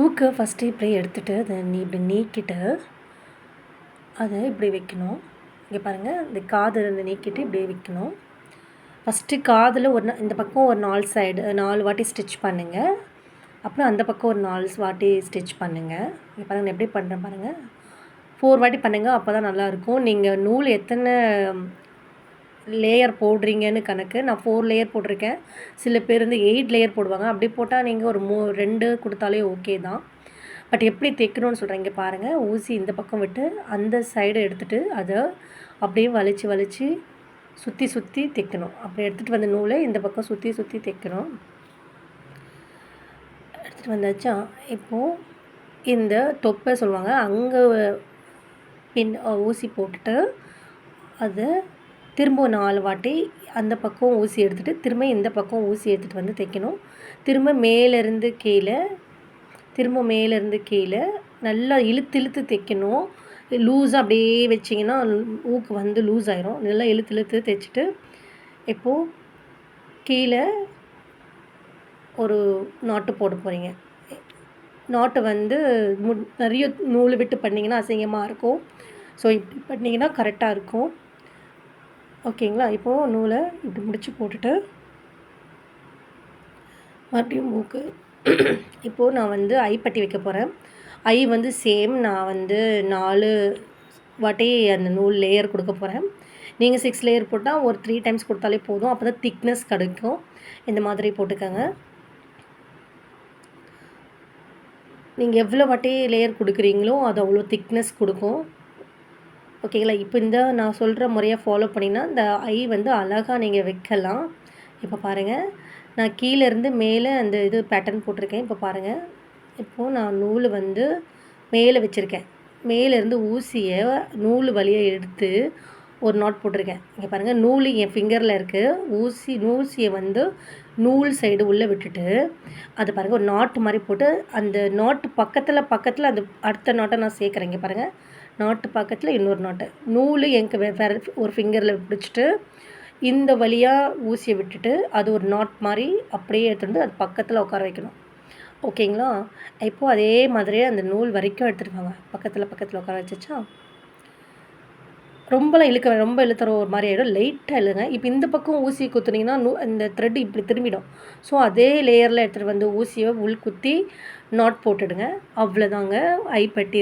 ஊக்க ஃபஸ்ட்டு இப்படி எடுத்துகிட்டு அதை நீ இப்படி நீக்கிட்டு அதை இப்படி வைக்கணும். இங்கே பாருங்கள் இந்த காது ரெண்டு நீக்கிட்டு இப்படியே வைக்கணும். ஃபஸ்ட்டு காதில் ஒரு இந்த பக்கம் ஒரு நாலு சைடு நாலு வாட்டி ஸ்டிச் பண்ணுங்கள் அப்புறம் அந்த பக்கம் ஒரு நாலு வாட்டி ஸ்டிச் பண்ணுங்கள் இங்கே பாருங்கள் நான் எப்படி பண்ணுறேன் பாருங்கள் ஃபோர் வாட்டி பண்ணுங்கள் அப்போ தான் நல்லாயிருக்கும் நீங்கள் நூல் எத்தனை லேயர் போடுறீங்கன்னு கணக்கு. நான் ஃபோர் லேயர் போட்டிருக்கேன். சில பேர் வந்து எயிட் லேயர் போடுவாங்க. அப்படி போட்டால் நீங்கள் ஒரு மூ ரெண்டு கொடுத்தாலே ஓகே தான். பட் எப்படி தைக்கணும்னு சொல்கிறேன் இங்கே பாருங்கள் ஊசி இந்த பக்கம் விட்டு அந்த சைடு எடுத்துகிட்டு அதை அப்படியே வலிச்சு வலிச்சு சுற்றி சுற்றி தைக்கணும் அப்படி எடுத்துகிட்டு வந்த நூலை இந்த பக்கம் சுற்றி சுற்றி தைக்கணும் எடுத்துகிட்டு வந்தாச்சா? இப்போது இந்த தொப்பை சொல்லுவாங்க. அங்கே பின் ஊசி போட்டுட்டு அதை திரும்ப நாலு வாட்டி அந்த பக்கம் ஊசி எடுத்துகிட்டு திரும்ப இந்த பக்கம் ஊசி எடுத்துகிட்டு வந்து தைக்கணும். திரும்ப மேலேருந்து கீழே திரும்ப மேலேருந்து கீழே நல்லா இழுத்து இழுத்து தைக்கணும். லூஸாக அப்படியே வச்சிங்கன்னா ஊக்கு வந்து லூஸ் ஆயிரும். நல்லா இழுத்து இழுத்து தைச்சிட்டு இப்போது கீழே ஒரு நாட்டு போட போகிறீங்க நாட்டு வந்து மு நிறைய நூல் விட்டு பண்ணிங்கன்னா அசிங்கமாக இருக்கும். ஸோ இப்படி பண்ணிங்கன்னா கரெக்டாக இருக்கும். ஓகேங்களா? இப்போது நூலை இப்படி முடித்து போட்டுட்டு மறுபடியும் மூக்கு. இப்போது நான் வந்து ஐப்பட்டி வைக்க போகிறேன் ஐ வந்து சேம் நான் வந்து நாலு வாட்டி அந்த நூல் லேயர் கொடுக்க போகிறேன் நீங்கள் சிக்ஸ் லேயர் போட்டால் ஒரு த்ரீ டைம்ஸ் கொடுத்தாலே போதும். அப்போ தான் திக்னஸ் கிடைக்கும். இந்த மாதிரி போட்டுக்கோங்க. நீங்கள் எவ்வளோ வாட்டி லேயர் கொடுக்குறீங்களோ அது அவ்வளோ திக்னஸ் கொடுக்கும். ஓகேங்களா இப்போ இந்த நான் சொல்கிற முறையை ஃபாலோ பண்ணிங்கன்னா இந்த ஐ வந்து அழகாக நீங்கள் வைக்கலாம். இப்போ பாருங்கள் நான் கீழேருந்து மேலே அந்த இது பேட்டர்ன் போட்டிருக்கேன். இப்போ பாருங்கள் இப்போது நான் நூல் வந்து மேலே வச்சுருக்கேன். மேலேருந்து ஊசியை நூல் வழியாக எடுத்து ஒரு நாட் போட்டிருக்கேன். இங்கே பாருங்கள் நூல் என் ஃபிங்கரில் இருக்குது ஊசி ஊசியை வந்து நூல் சைடு உள்ளே விட்டுட்டு அது பாருங்கள் ஒரு நாட்டு மாதிரி போட்டு அந்த நாட்டு பக்கத்தில் பக்கத்தில் அந்த அடுத்த நாட்டை நான் சேர்க்குறேன். இங்கே பாருங்கள் நாட்டு பக்கத்தில் இன்னொரு நாட்டு. நூல் எனக்கு வேறு ஒரு ஃபிங்கரில் பிடிச்சிட்டு இந்த வழியாக ஊசியை விட்டுட்டு அது ஒரு நாட் மாதிரி அப்படியே எடுத்துகிட்டு வந்து அது பக்கத்தில் உட்கார வைக்கணும். ஓகேங்களா இப்போது அதே மாதிரியே அந்த நூல் வரைக்கும் எடுத்துகிட்டு வாங்க. பக்கத்தில் பக்கத்தில் உட்கார வச்சிச்சா? ரொம்பலாம் இழுக்க ரொம்ப இழுத்துற ஒரு மாதிரி ஆகிடும் லைட்டாக இழுங்க இப்போ இந்த பக்கம் ஊசி குத்துனீங்கன்னா நூ இந்த த்ரெட் இப்படி திரும்பிடும். ஸோ அதே லேயரில் எடுத்துகிட்டு வந்து ஊசியை உள் குத்தி நாட் போட்டுடுங்க. அவ்வளோதாங்க ஐப்பட்டி